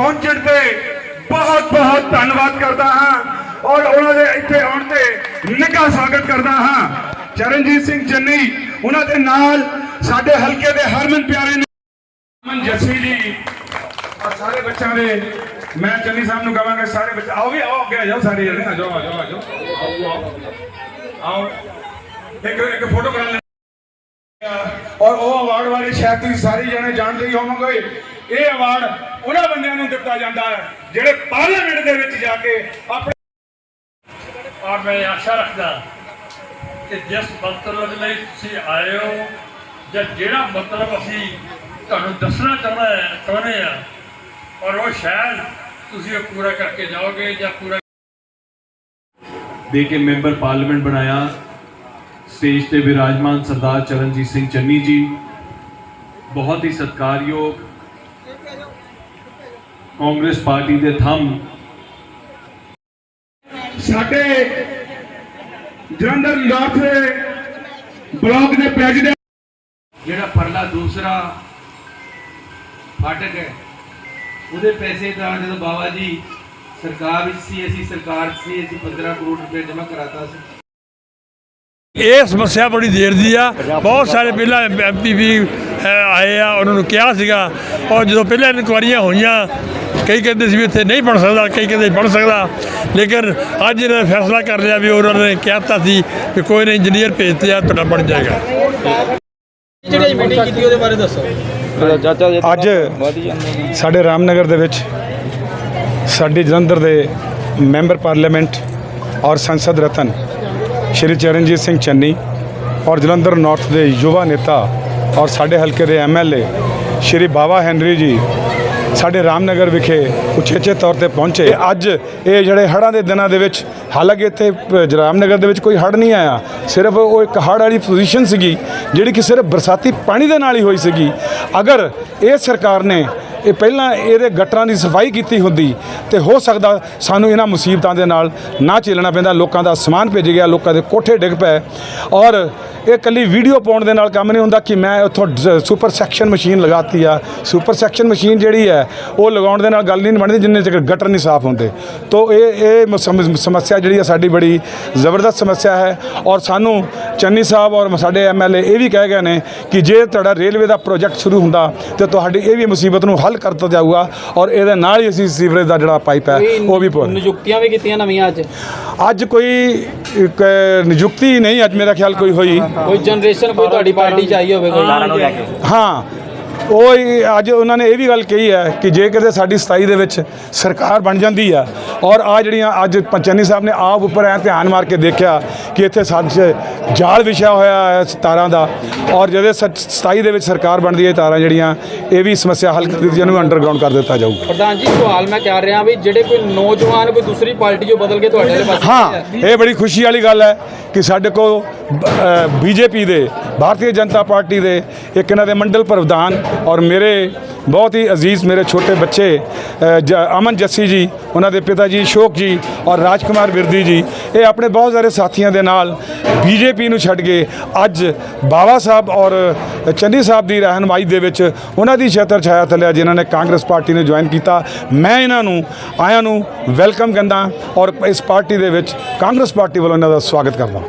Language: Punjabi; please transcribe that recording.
ਪਹੁੰਚਣ ਤੇ ਬਹੁਤ ਬਹੁਤ ਧੰਨਵਾਦ ਕਰਦਾ ਹਾਂ ਔਰ ਉਹਨਾਂ ਦੇ ਇੱਥੇ ਆਉਣ ਤੇ ਨਿੱਘਾ ਸਵਾਗਤ ਕਰਦਾ ਹਾਂ। ਚਰਨਜੀਤ ਸਿੰਘ ਚੰਨੀ ਉਹਨਾਂ ਦੇ ਨਾਲ ਸਾਡੇ ਹਲਕੇ ਦੇ ਹਰਮਨ ਪਿਆਰੇ ਨੇ ਅਮਨ ਜੱਸੀ ਜੀ ਔਰ ਸਾਰੇ ਬੱਚਿਆਂ ਦੇ ਮੈਂ ਚੰਨੀ ਸਾਹਿਬ ਨੂੰ ਕਹਾਂਗਾ ਸਾਰੇ ਬੱਚੇ ਆਓ ਵੀ ਆਓ ਅੱਗੇ ਆ ਜਾਓ ਸਾਰੇ ਜਣੇ ਆ ਜਾਓ ਆ ਜਾਓ ਆ ਜਾਓ ਆਓ, ਇੱਕ ਇੱਕ ਫੋਟੋ ਕਰਾ ਲੈ ਔਰ ਉਹ ਅਵਾਰਡ ਵਾਲੇ ਸ਼ਾਇਦ ਤੁਸੀਂ ਸਾਰੇ ਜਣੇ ਜਾਣਦੇ ਹੀ ਹੋਵੋਗੇ। ਇਹ ਅਵਾਰਡ ਉਹਨਾਂ ਬੰਦਿਆਂ ਨੂੰ ਦਿੱਤਾ ਜਾਂਦਾ ਹੈ ਜਿਹੜੇ ਪਾਰਲੀਮੈਂਟ ਦੇ ਵਿੱਚ ਜਾ ਕੇ ਆਪਣੇ ਔਰ ਮੈਂ ਆਸ਼ਾ ਰੱਖਦਾ ਕਿ ਜਿਸ ਮਤਲਬ ਲਈ ਤੁਸੀਂ ਆਏ ਹੋ ਜਾਂ ਜਿਹੜਾ ਮਤਲਬ ਅਸੀਂ ਤੁਹਾਨੂੰ ਦੱਸਣਾ ਚਾਹੁੰਦਾ ਹੈ ਚਾਹੁੰਦੇ ਆ ਔਰ ਉਹ ਸ਼ਾਇਦ ਤੁਸੀਂ ਉਹ ਪੂਰਾ ਕਰਕੇ ਜਾਓਗੇ ਜਾਂ ਪੂਰਾ ਦੇ ਕੇ ਮੈਂਬਰ ਪਾਰਲੀਮੈਂਟ ਬਣਾਇਆ ਸਟੇਜ ਤੇ ਵਿਰਾਜਮਾਨ ਸਰਦਾਰ ਚਰਨਜੀਤ ਸਿੰਘ ਚੰਨੀ ਜੀ ਬਹੁਤ ਹੀ ਸਤਿਕਾਰਯੋਗ ਕਾਂਗਰਸ ਪਾਰਟੀ ਦੇ ਥੰਮ। ਸਾਡੇ ਜਲੰਧਰ ਨਾਰਥ ਦੇ ਬਲਾਕ ਦੇ ਪ੍ਰੈਜ਼ੀਡੈਂਟ ਜਿਹੜਾ ਪਰਲਾ ਦੂਸਰਾ ਫਾਟਕ ਹੈ ਉਹਦੇ ਪੈਸੇ ਤਾਂ ਜਦੋਂ ਬਾਬਾ ਜੀ ਸਰਕਾਰ ਵਿੱਚ ਸੀ ਅਸੀਂ ਸਰਕਾਰ ਸੀ ਅਸੀਂ 15 ਕਰੋੜ ਰੁਪਏ ਜਮ੍ਹਾਂ ਕਰਾਤਾ ਸੀ। ਇਹ ਸਮੱਸਿਆ ਬੜੀ ਦੇਰ ਦੀ ਆ। ਬਹੁਤ ਸਾਰੇ ਪਹਿਲਾਂ ਐਮਪੀ ਵੀ ਆਏ ਆ ਉਹਨਾਂ ਨੂੰ ਕਿਹਾ ਸੀਗਾ। ਔਰ ਜਦੋਂ ਪਹਿਲਾਂ ਇਨਕੁਆਰੀਆਂ ਹੋਈਆਂ ਕਈ ਕਹਿੰਦੇ ਸੀ ਵੀ ਇੱਥੇ ਨਹੀਂ ਬਣ ਸਕਦਾ ਕਈ ਕਹਿੰਦੇ ਬਣ ਸਕਦਾ। ਲੇਕਿਨ ਅੱਜ ਇਹਨਾਂ ਨੇ ਫੈਸਲਾ ਕਰ ਲਿਆ ਵੀ ਉਹਨਾਂ ਨੇ ਕਹਿਤਾ ਸੀ ਕਿ ਕੋਈ ਨਹੀਂ ਇੰਜੀਨੀਅਰ ਭੇਜਤੇ ਆ ਤੁਹਾਡਾ ਬਣ ਜਾਏਗਾ। ਜਿਹੜੀ ਮੀਟਿੰਗ ਕੀਤੀ ਉਹਦੇ ਬਾਰੇ ਦੱਸੋ। ਅੱਜ ਸਾਡੇ ਰਾਮਨਗਰ ਦੇ ਵਿੱਚ ਸਾਡੇ ਜਲੰਧਰ ਦੇ ਮੈਂਬਰ ਪਾਰਲੀਮੈਂਟ ਔਰ ਸੰਸਦ ਰਤਨ ਸ਼੍ਰੀ ਚਰਨਜੀਤ ਸਿੰਘ ਚੰਨੀ ਔਰ ਜਲੰਧਰ ਨਾਰਥ ਦੇ ਯੁਵਾ ਨੇਤਾ ਔਰ ਸਾਡੇ ਹਲਕੇ ਦੇ ਐਮਐਲਏ ਸ਼੍ਰੀ ਬਾਵਾ ਹੈਨਰੀ ਜੀ ਸਾਡੇ ਰਾਮਨਗਰ ਵਿਖੇ ਉਚੇਚੇ ਤੌਰ ਤੇ ਪਹੁੰਚੇ। ਅੱਜ ਇਹ ਜਿਹੜੇ ਹੜ੍ਹਾਂ ਦੇ ਦਿਨਾਂ ਦੇ ਵਿੱਚ, ਹਾਲਾਂਕਿ ਇੱਥੇ ਪ- ਰਾਮਨਗਰ ਦੇ ਵਿੱਚ ਕੋਈ ਹੜ੍ਹ ਨਹੀਂ ਆਇਆ। ਸਿਰਫ ਉਹ ਇੱਕ ਹੜ੍ਹ ਵਾਲੀ ਪੋਜੀਸ਼ਨ ਸੀਗੀ, ਜਿਹੜੀ ਕਿ ਸਿਰਫ ਬਰਸਾਤੀ ਪਾਣੀ ਦੇ ਨਾਲ ਹੀ ਹੋਈ ਸੀਗੀ। ਅਗਰ ਇਹ ਸਰਕਾਰ ਨੇ ਇਹ ਪਹਿਲਾਂ ਇਹਦੇ ਗਟਰਾਂ ਦੀ ਸਫ਼ਾਈ ਕੀਤੀ ਹੁੰਦੀ ਤੇ ਹੋ ਸਕਦਾ ਸਾਨੂੰ ਇਹਨਾਂ ਮੁਸੀਬਤਾਂ ਦੇ ਨਾਲ ਨਾ ਝੇਲਣਾ ਪੈਂਦਾ, ਲੋਕਾਂ ਦਾ ਸਮਾਨ ਭੇਜ ਗਿਆ, ਲੋਕਾਂ ਦੇ ਕੋਠੇ ਡਿੱਗ ਪਏ। ਔਰ ਇਹ ਕੱਲੀ ਵੀਡੀਓ ਪਾਉਣ ਦੇ ਨਾਲ ਕੰਮ ਨਹੀਂ ਹੁੰਦਾ ਕਿ ਮੈਂ ਉੱਥੋਂ ਡ- ਸੁਪਰ ਸੈਕਸ਼ਨ ਮਸ਼ੀਨ ਲਗਾਤੀ ਆ। ਸੁਪਰ ਸੈਕਸ਼ਨ ਮਸ਼ੀਨ ਜਿਹੜੀ ਹੈ, ਉਹ ਲਗਾਉਣ ਦੇ ਨਾਲ ਗੱਲ ਨਹੀਂ ਬਣਦੀ ਜਿੰਨੇ ਚਿਰ ਗਟਰ ਨਹੀਂ ਸਾਫ਼ ਹੁੰਦੇ। ਤੋਂ ਇਹ ਇਹ ਸਮੱਸਿਆ ਜਿਹੜੀ ਆ ਸਾਡੀ ਬੜੀ ਜ਼ਬਰਦਸਤ ਸਮੱਸਿਆ ਹੈ ਔਰ ਸਾਨੂੰ ਚੰਨੀ ਸਾਹਿਬ ਔਰ ਸਾਡੇ ਐਮਐਲਏ ਇਹ ਵੀ ਕਹਿ ਗਏ ਨੇ ਕਿ ਜੇ ਤੁਹਾਡਾ ਰੇਲਵੇ ਦਾ ਪ੍ਰੋਜੈਕਟ ਸ਼ੁਰੂ ਹੁੰਦਾ ਤੇ ਤੁਹਾਡੀ ਇਹ ਵੀ ਮੁਸੀਬਤ ਨੂੰ ਹੱਲ ਕਰਤਾ ਜਾਊਗਾ ਔਰ ਇਹਦੇ ਨਾਲ ਹੀ ਅਸੀਂ ਸੀਵਰੇਜ ਦਾ ਜਿਹੜਾ ਪਾਈਪ ਹੈ ਉਹ ਵੀ ਪਾ ਨਿਯੁਕਤੀਆਂ ਵੀ ਕੀਤੀਆਂ ਨਵੀਆਂ ਅੱਜ? ਅੱਜ ਕੋਈ ਇੱਕ, ਨਿਯੁਕਤੀ ਨਹੀਂ ਅੱਜ ਮੇਰਾ ਖਿਆਲ ਕੋਈ ਹੋਈ। ਕੋਈ ਜਨਰੇਸ਼ਨ ਕੋਈ ਤੁਹਾਡੀ ਪਾਰਟੀ ਚ ਆਈ ਹੋਵੇ ਕੋਈ? ਹਾਂ। ਉਹ ਅੱਜ ਉਹਨਾਂ ਨੇ ਇਹ ਵੀ ਗੱਲ ਕਹੀ ਹੈ ਕਿ ਜੇ ਕਿਤੇ ਸਾਡੀ 27 ਦੇ ਵਿੱਚ ਸਰਕਾਰ ਬਣ ਜਾਂਦੀ ਆ ਔਰ ਆ ਜਿਹੜੀਆਂ ਅੱਜ ਪੰਚਨੀ ਸਾਹਿਬ ਨੇ ਆਪ ਉੱਪਰ ਐ ਧਿਆਨ ਮਾਰ ਕੇ ਦੇਖਿਆ ਕਿ ਇੱਥੇ ਸੱਚ ਜਾਲ ਵਿਛਿਆ ਹੋਇਆ ਹੈ ਤਾਰਾਂ ਦਾ ਔਰ ਜਦੋਂ ਸੱਚ 27 ਦੇ ਵਿੱਚ ਸਰਕਾਰ ਬਣਦੀ ਹੈ ਤਾਰਾਂ ਜਿਹੜੀਆਂ ਇਹ ਵੀ ਸਮੱਸਿਆ ਹੱਲ ਕਰ ਦਿੱਤੀ ਇਹਨੂੰ ਅੰਡਰਗਰਾਉਂਡ ਕਰ ਦਿੱਤਾ ਜਾਊਗਾ। ਪ੍ਰਧਾਨ ਜੀ ਸਵਾਲ ਮੈਂ ਕਰ ਰਿਹਾ ਵੀ ਜਿਹੜੇ ਕੋਈ ਨੌਜਵਾਨ ਕੋਈ ਦੂਸਰੀ ਪਾਰਟੀ ਚੋਂ ਬਦਲ ਕੇ ਤੁਹਾਡੇ ਵਾਲੇ ਪਾਸੇ ਹਾਂ ਇਹ ਬੜੀ ਖੁਸ਼ੀ ਵਾਲੀ ਗੱਲ ਹੈ ਕਿ ਸਾਡੇ ਕੋਲ ਬੀਜੇਪੀ ਦੇ ਭਾਰਤੀ ਜਨਤਾ ਪਾਰਟੀ ਦੇ ਇੱਕ ਇਹਨਾਂ ਦੇ ਮੰਡਲ ਪ੍ਰਧਾਨ ਔਰ ਮੇਰੇ ਬਹੁਤ ਹੀ ਅਜ਼ੀਜ਼ ਮੇਰੇ ਛੋਟੇ ਬੱਚੇ ਜ- ਅਮਨ ਜੱਸੀ ਜੀ, ਉਹਨਾਂ ਦੇ ਪਿਤਾ ਜੀ ਅਸ਼ੋਕ ਜੀ ਔਰ ਰਾਜਕੁਮਾਰ ਬਿਰਦੀ ਜੀ, ਇਹ ਆਪਣੇ ਬਹੁਤ ਸਾਰੇ ਸਾਥੀਆਂ ਦੇ ਨਾਲ ਬੀਜੇਪੀ ਨੂੰ ਛੱਡ ਕੇ ਅੱਜ ਬਾਬਾ ਸਾਹਿਬ ਔਰ ਚੰਨੀ ਸਾਹਿਬ ਦੀ ਰਹਿਨਮਾਈ ਦੇ ਵਿੱਚ ਉਹਨਾਂ ਦੀ ਛਤਰ ਛਾਇਆ ਥੱਲੇ ਜਿਨ੍ਹਾਂ ਨੇ ਕਾਂਗਰਸ ਪਾਰਟੀ ਨੇ ਜੁਆਇਨ ਕੀਤਾ। ਮੈਂ ਇਹਨਾਂ ਨੂੰ, ਆਇਆਂ ਨੂੰ ਵੈਲਕਮ ਕਰਦਾ ਔਰ ਇਸ ਪਾਰਟੀ ਦੇ ਵਿੱਚ ਕਾਂਗਰਸ ਪਾਰਟੀ ਵੱਲੋਂ ਇਹਨਾਂ ਦਾ ਸਵਾਗਤ ਕਰਦਾ